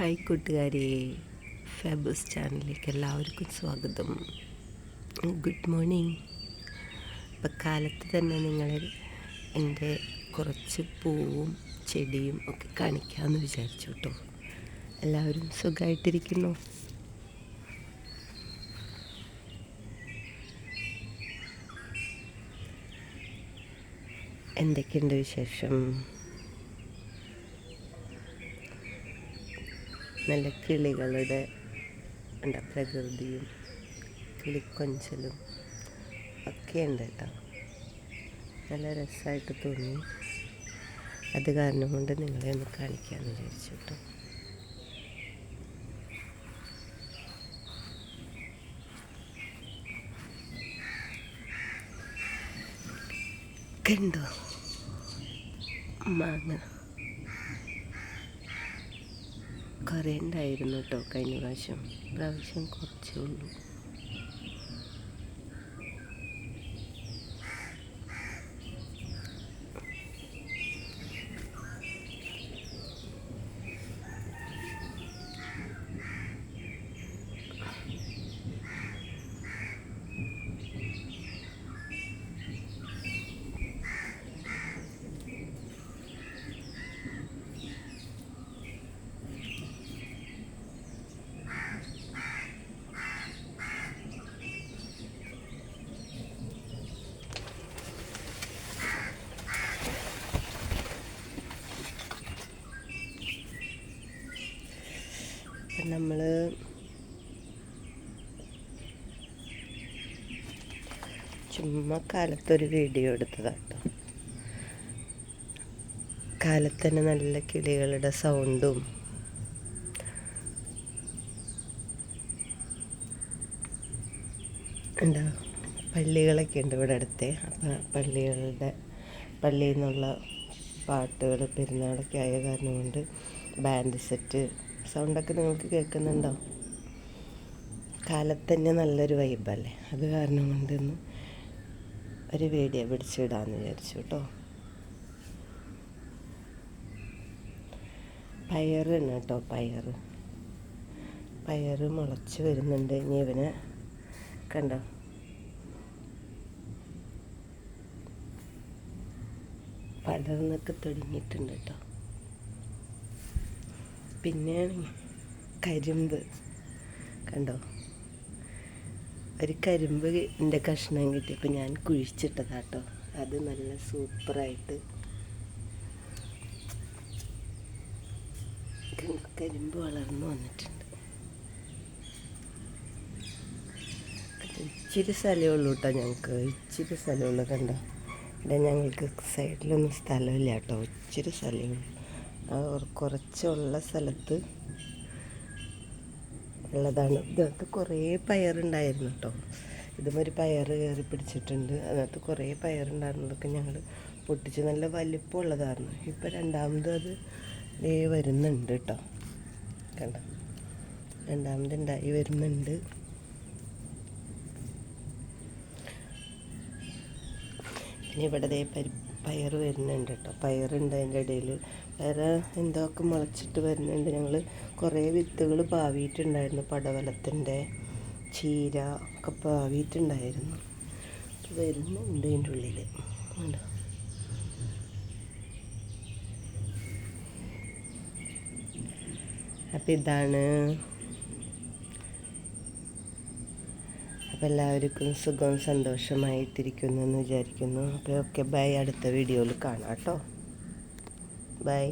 Hi കൂട്ടുകാരെ. ഫാബസ് ചാനലിലേക്ക് എല്ലാവർക്കും സ്വാഗതം. Good morning. ഇപ്പം കാലത്ത് തന്നെ നിങ്ങൾ എന്റെ കുറച്ച് പൂവും ചെടിയും ഒക്കെ കാണിക്കാമെന്ന് വിചാരിച്ചു കേട്ടോ. എല്ലാവരും സുഖമായിട്ടിരിക്കുന്നു എന്തൊക്കെയുണ്ട് വിശേഷം? നല്ല കിളികളുടെ എന്താ പ്രകൃതിയും കിളിക്കൊഞ്ചലും ഒക്കെ ഉണ്ട് കേട്ടോ. നല്ല രസമായിട്ട് തോന്നി. അത് കാരണം കൊണ്ട് നിങ്ങളെ ഒന്ന് കാണിക്കാമെന്ന് വിചാരിച്ചു കേട്ടോ. കണ്ടോ? മാങ്ങ. കുറേ കേട്ടോ കഴിഞ്ഞ പ്രാവശ്യം. പ്രാവശ്യം കുറച്ചേ ഉള്ളൂ. അപ്പം നമ്മൾ ചുമ്മാ വീഡിയോ എടുത്തതാട്ടോ കാലത്ത് തന്നെ നല്ല കിളികളുടെ സൗണ്ടും എന്താ പള്ളികളൊക്കെ ഉണ്ട് ഇവിടെ അടുത്ത്. അപ്പം പള്ളികളുടെ പള്ളിയിൽ നിന്നുള്ള പാട്ടുകൾ പെരുന്നാളൊക്കെ ആയ കാരണം കൊണ്ട് ബാൻഡ് സെറ്റ് സൗണ്ടൊക്കെ നിങ്ങൾക്ക് കേൾക്കുന്നുണ്ടോ? കാലത്ത് തന്നെ നല്ലൊരു വൈബല്ലേ അത് കാരണം കൊണ്ട് ഇന്ന് ഒരു വീഡിയോ പിടിച്ചിടാന്ന് വിചാരിച്ചു കേട്ടോ പയറാണ് കേട്ടോ പയറ്. പയറ് മുളച്ച് വരുന്നുണ്ട്. ഇനി ഇവനെ കണ്ടോ? പടർന്നൊക്കെ തുടങ്ങിയിട്ടുണ്ട് കേട്ടോ പിന്നെ കരിമ്പ്. കണ്ടോ? ഒരു കരിമ്പ് എന്റെ കഷ്ണം കിട്ടിയപ്പോൾ ഞാൻ കുഴിച്ചിട്ടതാട്ടോ. അത് നല്ല സൂപ്പറായിട്ട്. കരിമ്പ് വളർന്നു വന്നിട്ടുണ്ട്. ഇച്ചിരി സ്ഥലമേ ഉള്ളൂ കേട്ടോ ഞങ്ങൾക്ക് ഇച്ചിരി സ്ഥലമുള്ളൂ കണ്ടോ? ഇവിടെ ഞങ്ങൾക്ക് സൈഡിലൊന്നും സ്ഥലമില്ല കേട്ടോ ഇച്ചിരി സ്ഥലമേ ഉള്ളൂ. കുറച്ചുള്ള സ്ഥലത്ത് ഉള്ളതാണ്. ഇതിനകത്ത് കുറേ പയറുണ്ടായിരുന്നു കേട്ടോ ഇതും ഒരു പയർ കയറി പിടിച്ചിട്ടുണ്ട്. അതിനകത്ത് കുറേ പയറുണ്ടായിരുന്നതൊക്കെ ഞങ്ങൾ പൊട്ടിച്ച് നല്ല വലിപ്പമുള്ളതായിരുന്നു. ഇപ്പോൾ രണ്ടാമത് അത് ദേ വരുന്നുണ്ട് കേട്ടോ കണ്ട? രണ്ടാമത് ഉണ്ടായി വരുന്നുണ്ട്. ഇനി ഇവിടെ ദേ പരി പയർ വരുന്നുണ്ട് കേട്ടോ പയറുണ്ട് അതിന്റെ ഇടയിൽ. വേറെ എന്തൊക്കെ മുളച്ചിട്ട് വരുന്നുണ്ട്. ഞങ്ങൾ കുറേ വിത്തുകൾ പാവിയിട്ടുണ്ടായിരുന്നു. പടവലത്തിന്റെ ചീര ഒക്കെ പാവിയിട്ടുണ്ടായിരുന്നു. വരുന്നുണ്ട് അതിന്റെ ഉള്ളിൽ അപ്പം ഇതാണ് അപ്പോൾ എല്ലാവർക്കും സുഖം സന്തോഷമായിട്ടിരിക്കുന്നു എന്ന് വിചാരിക്കുന്നു. അപ്പോൾ ഓക്കെ ബൈ അടുത്ത വീഡിയോയിൽ കാണാം കേട്ടോ. ബൈ